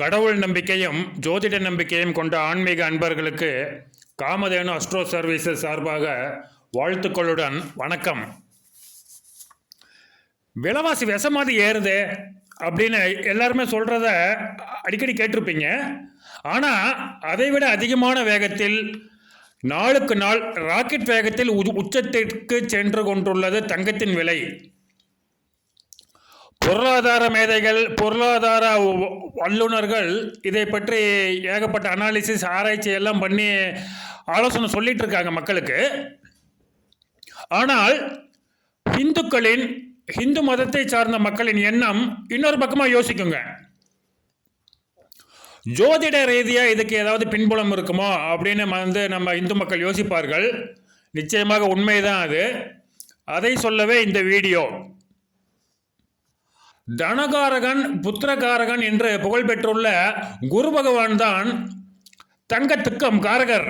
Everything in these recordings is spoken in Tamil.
கடவுள் நம்பிக்கையும் ஜோதிட நம்பிக்கையும் கொண்ட ஆன்மீக அன்பர்களுக்கு காமதேனு அஸ்ட்ரோ சர்வீசஸ் சார்பாக வாழ்த்துக்களுடன் வணக்கம். விலைவாசி விஷமாதி ஏறுது அப்படின்னு எல்லாருமே சொல்கிறத அடிக்கடி கேட்டிருப்பீங்க. ஆனால் அதை விட அதிகமான வேகத்தில் நாளுக்கு நாள் ராக்கெட் வேகத்தில் உ- உச்சத்திற்கு சென்று கொண்டுள்ளது தங்கத்தின் விலை. பொருளாதார மேதைகள் பொருளாதார வல்லுநர்கள் வல்லுனர்கள் இதை பற்றி ஏகப்பட்ட அனாலிசிஸ் ஆராய்ச்சி எல்லாம் பண்ணி ஆலோசனை சொல்லிட்டு இருக்காங்க மக்களுக்கு. ஆனால் இந்துக்களின் இந்து மதத்தை சார்ந்த மக்களின் எண்ணம் இன்னொரு பக்கமாக யோசிக்குங்க. ஜோதிட ரீதியாக இதுக்கு ஏதாவது பின்புலம் இருக்குமோ அப்படின்னு வந்து நம்ம இந்து மக்கள் யோசிப்பார்கள். நிச்சயமாக உண்மைதான் அது. அதை சொல்லவே இந்த வீடியோ. தனகாரகன் புத்திரகாரகன் என்று புகழ்பெற்றுள்ள குரு பகவான் தான் தங்கத்துக்கம் காரகர்.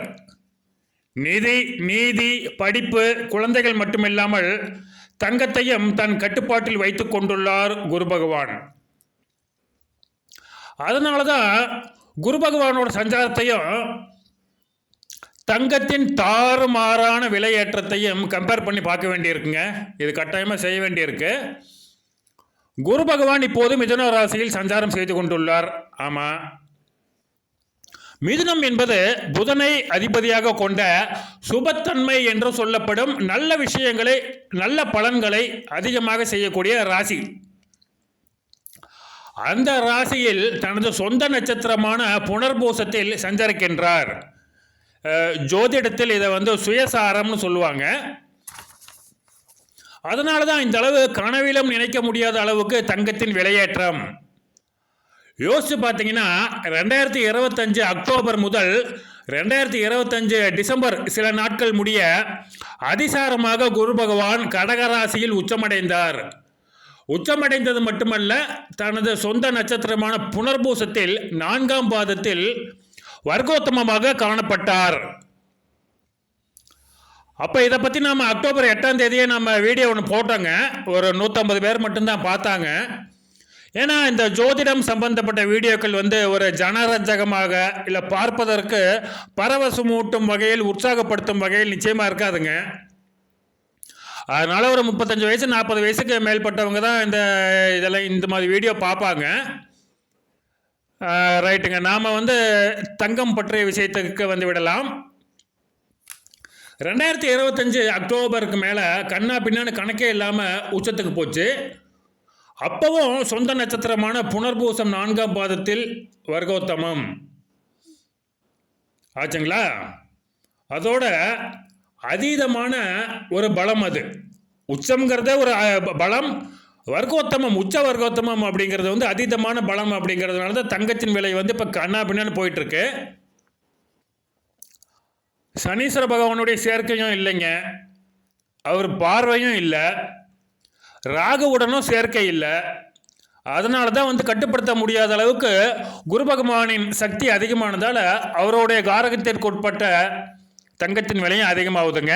நிதி நீதி படிப்பு குழந்தைகள் மட்டுமில்லாமல் தங்கத்தையும் தன் கட்டுப்பாட்டில் வைத்து கொண்டுள்ளார் குரு பகவான். அதனால தான் குரு பகவானோட சஞ்சாரத்தையும் தங்கத்தின் தாறுமாறான விலையேற்றத்தையும் கம்பேர் பண்ணி பார்க்க வேண்டியிருக்குங்க. இது கட்டாயமாக செய்ய வேண்டியிருக்கு. குரு பகவான் இப்போது மிதுன ராசியில் சஞ்சாரம் செய்து கொண்டுள்ளார். ஆமாம் மிதுனம் என்பது புதனை அதிபதியாக கொண்ட சுபத்தன்மை என்று சொல்லப்படும் நல்ல விஷயங்களை நல்ல பலன்களை அதிகமாக செய்யக்கூடிய ராசி. அந்த ராசியில் தனது சொந்த நட்சத்திரமான புனர்பூசத்தில் சஞ்சரிக்கின்றார். ஜோதிடத்தில் இதை வந்து சுயசாரம்னு சொல்லுவாங்க. அதனால தான் இந்த அளவு கனவிலும் நினைக்க முடியாத அளவுக்கு தங்கத்தின் விலையேற்றம். யோசிச்சு பார்த்தீங்கன்னா ரெண்டாயிரத்தி இருபத்தஞ்சு அக்டோபர் முதல் ரெண்டாயிரத்தி இருபத்தஞ்சு டிசம்பர் சில நாட்கள் முடிய அதிசாரமாக குரு பகவான் கடகராசியில் உச்சமடைந்தார். உச்சமடைந்தது மட்டுமல்ல தனது சொந்த நட்சத்திரமான புனர்பூசத்தில் நான்காம் பாதத்தில் வர்க்கோத்தமமாக காணப்பட்டார். அப்போ இதை பற்றி நம்ம அக்டோபர் எட்டாம் தேதியே நம்ம வீடியோ ஒன்று போட்டோங்க. ஒரு நூற்றம்பது பேர் மட்டும்தான் பார்த்தாங்க. ஏன்னா இந்த ஜோதிடம் சம்பந்தப்பட்ட வீடியோக்கள் வந்து ஒரு ஜனரஞ்சகமாக இல்லை பார்ப்பதற்கு பரவசமூட்டும் வகையில் உற்சாகப்படுத்தும் வகையில் நிச்சயமாக இருக்காதுங்க. அதனால் ஒரு முப்பத்தஞ்சு வயசு நாற்பது வயசுக்கு மேற்பட்டவங்க தான் இந்த இதெல்லாம் இந்த மாதிரி வீடியோ பார்ப்பாங்க. ரைட்டுங்க. நாம் வந்து தங்கம் பற்றிய விஷயத்துக்கு வந்து விடலாம். ரெண்டாயிரத்தி இருபத்தஞ்சு அக்டோபருக்கு மேலே கண்ணா பின்னான்னு கணக்கே இல்லாமல் உச்சத்துக்கு போச்சு. அப்பவும் சொந்த நட்சத்திரமான புனர்பூசம் நான்காம் பாதத்தில் வர்க்கோத்தமம். ஆச்சுங்களா? அதோட அதீதமான ஒரு பலம் அது. உச்சம்ங்கிறதே ஒரு பலம். வர்க்கோத்தமம் உச்ச வர்க்கோத்தமம் அப்படிங்கிறது வந்து அதீதமான பலம் அப்படிங்கிறதுனால தான் தங்கத்தின் விலை வந்து இப்போ கண்ணா பின்னான்னு போயிட்டுருக்கு சனீஸ்வர பகவானுடைய சேர்க்கையும் இல்லைங்க. அவர் பார்வையும் இல்லை. ராகுவுடனும் சேர்க்கை இல்லை. அதனால தான் வந்து கட்டுப்படுத்த முடியாத அளவுக்கு குரு பகவானின் சக்தி அதிகமானதால் அவருடைய காரகத்திற்கு உட்பட்ட தங்கத்தின் விலையும் அதிகமாகுதுங்க.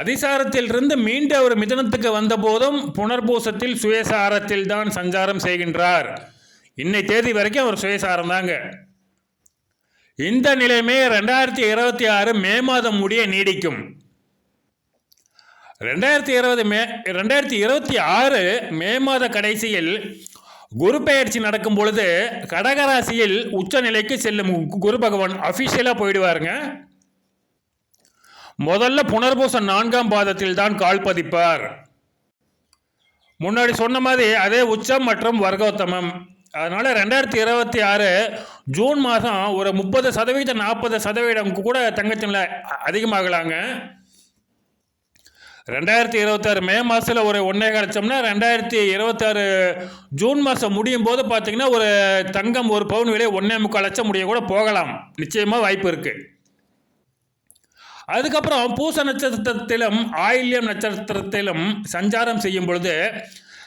அதிசாரத்திலிருந்து மீண்டு அவர் மிதனத்துக்கு வந்தபோதும் புனர்பூசத்தில் சுயசாரத்தில் தான் சஞ்சாரம் செய்கின்றார். இன்னை தேதி வரைக்கும் அவர் சுயசாரம் தாங்க இந்த நிலைமை ரெண்டாயிரத்தி இருபத்தி ஆறு மே மாதம் முடிய நீடிக்கும். ரெண்டாயிரத்தி இருபது மே ரெண்டாயிரத்தி இருபத்தி ஆறு மே மாத கடைசியில் குரு பெயர்ச்சி நடக்கும் பொழுது கடகராசியில் உச்ச நிலைக்கு செல்லும் கு- குரு பகவான் அஃபிஷியலாக போயிடுவாருங்க. முதல்ல புனர்பூசம் நான்காம் பாதத்தில் தான் கால் பதிப்பார். முன்னாடி சொன்ன மாதிரி அதே உச்சம் மற்றும் வர்க்கோத்தமம். அதனால் ரெண்டாயிரத்தி இருபத்தி ஆறு ஜூன் மாதம் ஒரு முப்பது சதவீதம் நாற்பது சதவீதம் கூட தங்கத்தில் அதிகமாகலாங்க. ரெண்டாயிரத்தி இருபத்தாறு மே மாதத்தில் ஒரு ஒன்றே கிடச்சோம்னா ரெண்டாயிரத்தி இருபத்தாறு ஜூன் மாதம் முடியும் போது பார்த்தீங்கன்னா ஒரு தங்கம் ஒரு பவுன் விலை ஒன்றே முக்கால் லட்சம் முடிய கூட போகலாம். நிச்சயமாக வாய்ப்பு இருக்குது அதுக்கப்புறம் பூச நட்சத்திரத்திலும் ஆயில்யம் நட்சத்திரத்திலும் சஞ்சாரம் செய்யும் பொழுது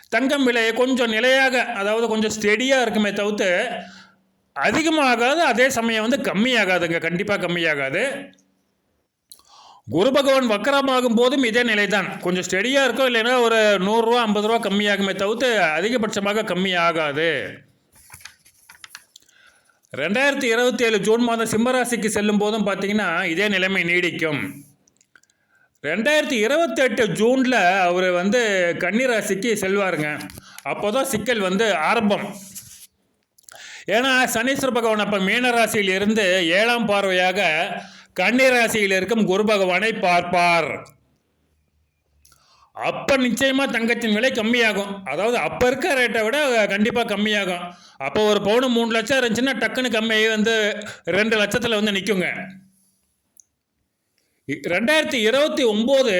தங்கம் விலை கொஞ்சம் நிலையாக அதாவது கொஞ்சம் ஸ்டெடியாக இருக்குமே தவிர்த்து அதிகமாகாது அதே சமயம் வந்து கம்மியாகாதுங்க. கண்டிப்பாக கம்மியாகாது. குரு பகவான் வக்கரமாகும் போதும் இதே நிலை தான் கொஞ்சம் ஸ்டெடியாக இருக்கும் இல்லைன்னா ஒரு நூறுரூவா ஐம்பது ரூபா கம்மியாகுமே தவிர்த்து அதிகபட்சமாக கம்மி ஆகாது ரெண்டாயிரத்தி இருபத்தி ஏழு ஜூன் மாதம் சிம்மராசிக்கு செல்லும் போதும் பார்த்தீங்கன்னா இதே நிலைமை நீடிக்கும். ரெண்டாயிரத்தி இருபத்தெட்டு ஜூனில் அவர் வந்து கன்னிராசிக்கு செல்வாருங்க. அப்போ தான் சிக்கல் வந்து ஆரம்பம். ஏன்னா சனீஸ்வர பகவான் அப்போ மீனராசியில் இருந்து ஏழாம் பார்வையாக கன்னிராசியில் இருக்கும் குரு பகவானை பார்ப்பார். அப்போ நிச்சயமாக தங்கத்தின் விலை கம்மியாகும். அதாவது அப்போ இருக்க ரேட்டை விட கண்டிப்பாக கம்மியாகும். அப்போ ஒரு பவுனு மூணு லட்சம் இருந்துச்சுன்னா டக்குன்னு கம்மியாகி வந்து ரெண்டு லட்சத்தில் வந்து நிற்குங்க ரெண்டாயிரத்தி இருபத்தி ஒம்பது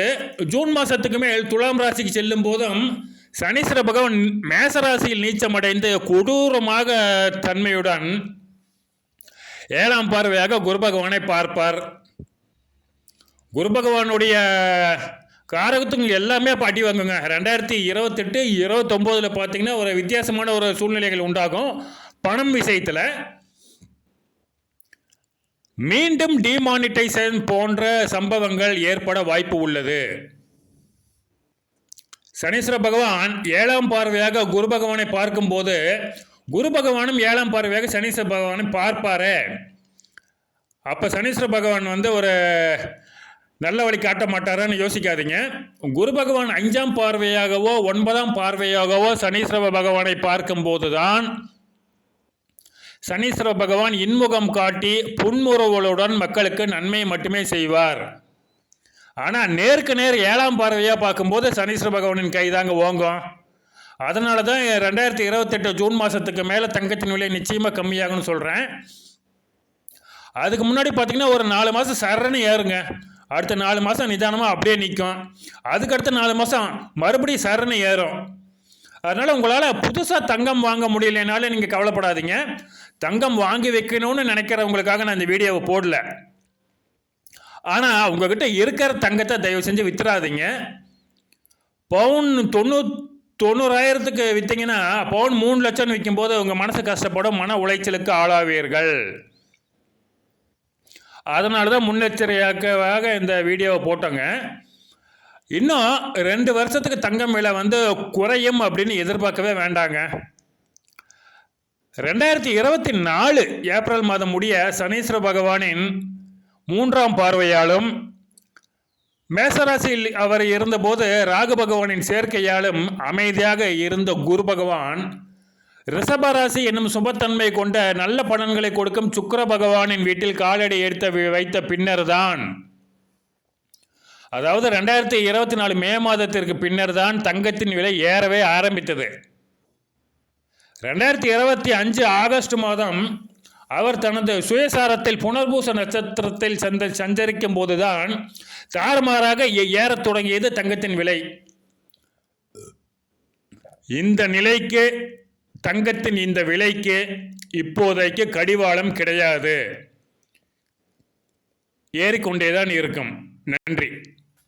ஜூன் மாதத்துக்குமே துலாம் ராசிக்கு செல்லும் போதும் சனீஸ்வர பகவான் மேசராசியில் நீச்சமடைந்து கொடூரமாக தன்மையுடன் ஏழாம் பார்வையாக குரு பகவானை பார்ப்பார். குரு பகவானுடைய காரகத்துக்கு எல்லாமே பாட்டி வாங்குங்க. ரெண்டாயிரத்தி இருபத்தெட்டு இருபத்தொம்போதில் பார்த்தீங்கன்னா ஒரு வித்தியாசமான ஒரு சூழ்நிலைகள் உண்டாகும். பணம் விஷயத்தில் மீண்டும் டிமானிட்டைசேஷன் போன்ற சம்பவங்கள் ஏற்பட வாய்ப்பு உள்ளது. சனீஸ்வர பகவான் ஏழாம் பார்வையாக குரு பகவானை பார்க்கும்போது குரு பகவானும் ஏழாம் பார்வையாக சனீஸ்வர பகவானை பார்ப்பாரு. அப்போ சனீஸ்வர பகவான் வந்து ஒரு நல்ல வழி காட்ட மாட்டாரான்னு யோசிக்காதீங்க. குரு பகவான் அஞ்சாம் பார்வையாகவோ ஒன்பதாம் பார்வையாகவோ சனீஸ்வர பகவானை பார்க்கும்போது தான் சனீஸ்வர பகவான் இன்முகம் காட்டி புன்முறவுகளுடன் மக்களுக்கு நன்மை மட்டுமே செய்வார். ஆனால் நேருக்கு நேர் ஏழாம் பார்வையாக பார்க்கும்போது சனீஸ்வர பகவானின் கை தாங்க ஓங்கும். அதனால தான் ரெண்டாயிரத்தி இருபத்தெட்டு ஜூன் மாதத்துக்கு மேலே தங்கத்தின் விலை நிச்சயமாக கம்மியாகும்னு சொல்கிறேன் அதுக்கு முன்னாடி பார்த்தீங்கன்னா ஒரு நாலு மாதம் சரன்னு ஏறுங்க. அடுத்த நாலு மாதம் நிதானமாக அப்படியே நிற்கும் அதுக்கடுத்த நாலு மாதம் மறுபடியும் சரன்னு ஏறும். அதனால் உங்களால் புதுசாக தங்கம் வாங்க முடியலனாலும் நீங்கள் கவலைப்படாதீங்க. தங்கம் வாங்கி வைக்கணும்னு நினைக்கிறவங்களுக்காக நான் இந்த வீடியோவை போடல. ஆனால் உங்ககிட்ட இருக்கிற தங்கத்தை தயவு செஞ்சு வித்துறாதீங்க. பவுன் தொண்ணூ தொண்ணூறாயிரத்துக்கு விற்றீங்கன்னா பவுன் மூணு லட்சம்னு விற்கும்போது உங்கள் மனசு கஷ்டப்படும் மன உளைச்சலுக்கு ஆளாவீர்கள். அதனால தான் முன்னெச்சரிக்கையாக இந்த வீடியோவை போட்டோங்க. இன்னும் ரெண்டு வருஷத்துக்கு தங்கம் விலை வந்து குறையும் அப்படின்னு எதிர்பார்க்கவே வேண்டாங்க. ரெண்டாயிரத்தி இருபத்தி நாலு ஏப்ரல் மாதம் முடிய சனீஸ்வர பகவானின் மூன்றாம் பார்வையாலும் மேசராசியில் அவர் இருந்தபோது ராகு பகவானின் சேர்க்கையாலும் அமைதியாக இருந்த குரு பகவான் ரிஷபராசி என்னும் சுபத்தன்மை கொண்ட நல்ல பலன்களை கொடுக்கும் சுக்கர பகவானின் வீட்டில் காலடி எடுத்த வைத்த பின்னர் தான் அதாவது ரெண்டாயிரத்தி இருபத்தி நாலு மே மாதத்திற்கு பின்னர் தான் தங்கத்தின் விலை ஏறவே ஆரம்பித்தது. ரெண்டாயிரத்தி இருபத்தி அஞ்சு ஆகஸ்ட் மாதம் அவர் தனது சுயசாரத்தில் புனர்பூச நட்சத்திரத்தில் சந்த சஞ்சரிக்கும் போதுதான் தாறுமாறாக ஏறத் தொடங்கியது தங்கத்தின் விலை. இந்த நிலைக்கு தங்கத்தின் இந்த விலைக்கு இப்போதைக்கு கடிவாளம் கிடையாது. ஏறிக்கொண்டேதான் இருக்கும். நன்றி.